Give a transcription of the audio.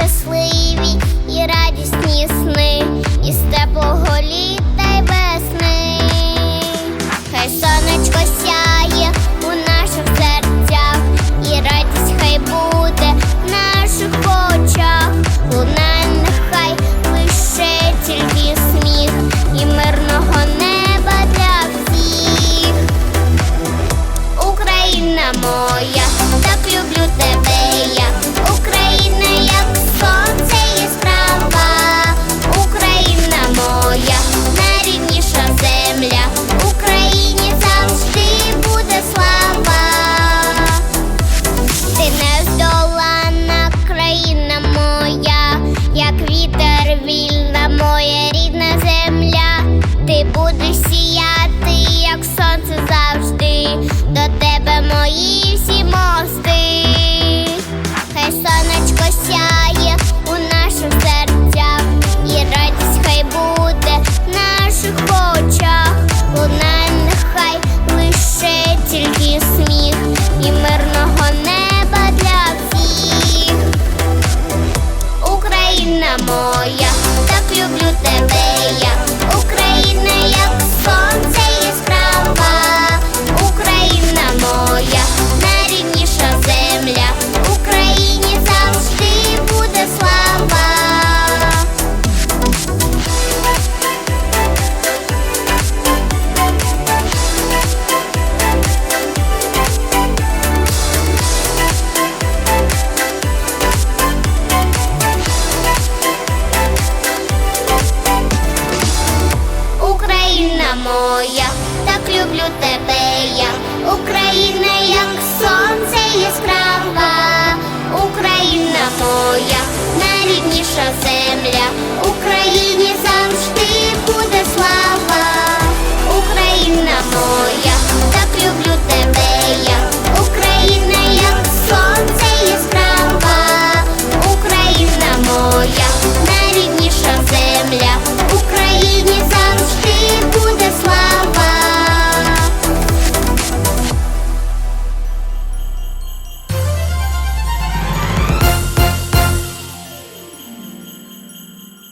just sleep. моя, так люблю тебе, я Україна, як сон. моя, так люблю тебе, я Україна, як сонце яскрава, Україна моя, найрідніша земля, Україні завжди.